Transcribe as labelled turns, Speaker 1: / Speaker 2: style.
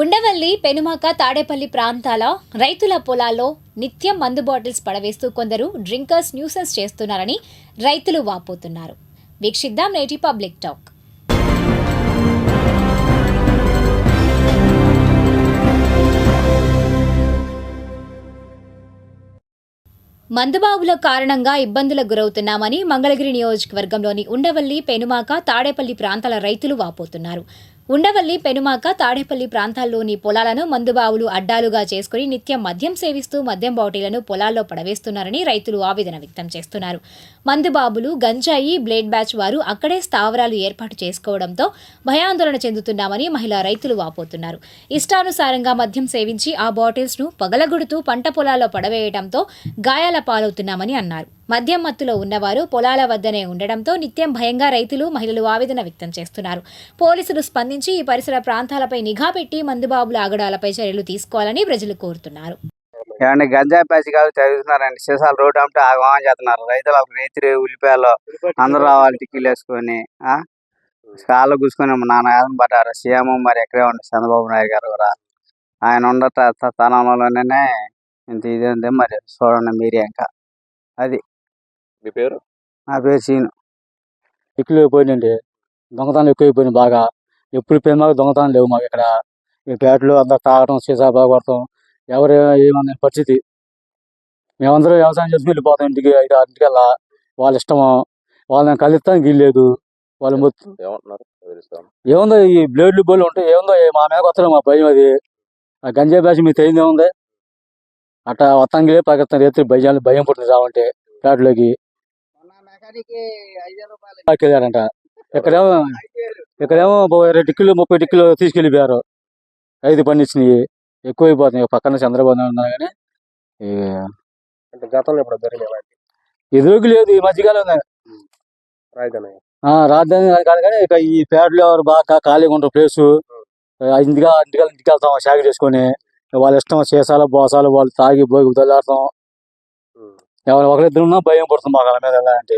Speaker 1: ఉండవల్లి పెనుమాక తాడేపల్లి ప్రాంతాల రైతుల పొలాల్లో నిత్యం మందు బాటిల్స్ పడవేస్తూ కొందరు డ్రింకర్స్ న్యూసెన్స్ చేస్తున్నారని రైతులు వాపోతున్నారు. వీక్షిద్దాం నేటి పబ్లిక్ టాక్. మందుబాబుల కారణంగా ఇబ్బందులకు గురవుతున్నామని మంగళగిరి నియోజకవర్గంలోని ఉండవల్లి పెనుమాక తాడేపల్లి ప్రాంతాల రైతులు వాపోతున్నారు. ఉండవల్లి పెనుమాక తాడేపల్లి ప్రాంతాల్లోని పొలాలను మందుబావులు అడ్డాలుగా చేసుకుని నిత్యం మద్యం సేవిస్తూ మద్యం బాటిలను పొలాల్లో పడవేస్తున్నారని రైతులు ఆవేదన వ్యక్తం చేస్తున్నారు. మందుబాబులు గంజాయి బ్లేడ్ బ్యాచ్ వారు అక్కడే స్థావరాలు ఏర్పాటు చేసుకోవడంతో భయాందోళన చెందుతున్నామని మహిళా రైతులు వాపోతున్నారు. ఇష్టానుసారంగా మద్యం సేవించి ఆ బాటిల్స్ను పగలగొడుతూ పంట పొలాల్లో పడవేయడంతో గాయాల పాలవుతున్నామని అన్నారు. మద్యం మత్తులో ఉన్నవారు పొలాల వద్దనే ఉండడంతో నిత్యం భయంగా రైతులు మహిళలు ఆవేదన వ్యక్తం చేస్తున్నారు. పోలీసులు స్పందించి ఈ పరిసర ప్రాంతాలపై నిఘా పెట్టి మందుబాబుల ఆగడాలపై చర్యలు తీసుకోవాలని ప్రజలు కోరుతున్నారు.
Speaker 2: ఏమంటే గంజాయి పసిగాలు చదువుతున్నారండి సీసాలు రోడ్డు అంటే ఆగమని చేస్తున్నారు. రైతులు రైతులు ఉల్లిపాయలు అందరూ రావాలి టిక్కీలు వేసుకొని కాళ్ళు కూసుకొని మా నాన్న యాదం పడ్డారు సీఎం మరి ఎక్కడే ఉండే? చంద్రబాబు నాయుడు గారు కూడా. ఆయన ఉండట స్థానంలోనే ఇంత ఇది ఉంది మరి? చూడండి మీరే ఇంకా. అది
Speaker 3: మీ పేరు?
Speaker 2: నా పేరు సీను.
Speaker 4: ఎక్కువ పోయినండి దొంగతనాలు ఎక్కువైపోయినాయి బాగా. ఎప్పుడు పెరిమాక దొంగతనాలు లేవు మాకు ఇక్కడ. ఈ పేటలు అంతా తాగడం సీసా బాగొడతాం ఎవరు ఏమన్న పరిస్థితి. మేమందరం వ్యవసాయం చేసుకుని వెళ్ళిపోతాం ఇంటికి ఐదు ఆరింటికల్లా వాళ్ళ ఇష్టము. వాళ్ళని కలిస్తానికి వీల్లేదు. వాళ్ళు ఏముందో ఈ బ్లేడ్లు బోళ్ళు ఉంటాయి ఏముందో మా మీద వస్తారు మా భయం అది. ఆ గంజాయి బ్యాచ్ మీకు తెలియదు ఏముంది? అట్లా వత్తంగి పగత్తాం రేత్రి భయం భయం పుట్టింది రావంటే పేటలోకి వెళ్ళారంట. ఇక్కడేమో ఇక్కడేమో ఇరవై టిక్కులు ముప్పై టిక్కులు తీసుకెళ్ళిపోయారు. ఐదు పని ఇచ్చినాయి ఎక్కువైపోతున్నాయి. పక్కన చంద్రబాబు ఉన్నారు కానీ
Speaker 3: గతంలో
Speaker 4: ఎదురుకు లేదు. ఈ మధ్యకాలం
Speaker 3: రాజధాని.
Speaker 4: ఆ, రాజధాని కాదు కానీ ఇక ఈ పేటలో ఎవరు బాగా ఖాళీగా ఉంటారు ప్లేసు. ఇంటిగా ఇంటికి ఇంటికి వెళ్తాం షాకి చేసుకొని వాళ్ళ ఇష్టం సీసాలు బోసాలు వాళ్ళు తాగి పోయి తల్లాడతాం ఎవరు ఒకరిద్దరు ఉన్నా భయం పడుతుంది మాకు వాళ్ళ మీద. ఎలా అంటే